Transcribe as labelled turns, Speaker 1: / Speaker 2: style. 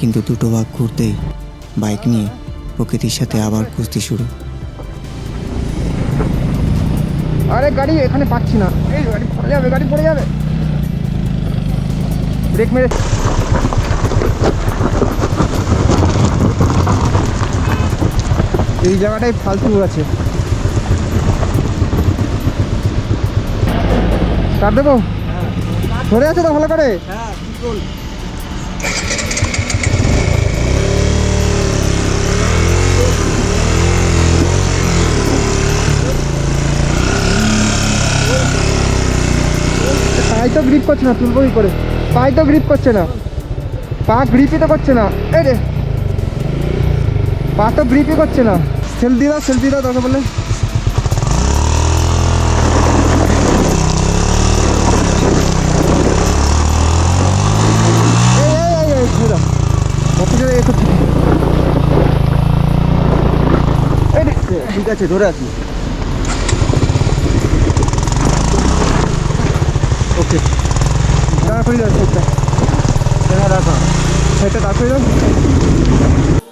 Speaker 1: কিন্তু দুটো ভাগ ঘুরতেই বাইক নিয়ে প্রকৃতির সাথে আবার কুস্তি শুরু।
Speaker 2: আরে গাড়ি এখানে পাচ্ছি না। এই গাড়ি পড়ে যাবে গাড়ি পড়ে যাবে। ব্রেক মেরে। এই জায়গাটাই ফালতু আছে। স্টার্ট দেবো? ধরে আছে তো ভালো করে? পায়ে তো গ্রিপ করছে না তুলবো কি করে? পায়ে তো গ্রিপ করছে না। পা গ্রিপই তো করছে না। এই রে। পা তো গ্রিপই করছে না। সেলফি দাও সেলফি দাও এ। এই রে, ঠিক আছে ধরে আছি দাঁড়া করে যাচ্ছে সেটা দাঁড়া রাখা সেটা দাঁড়া করে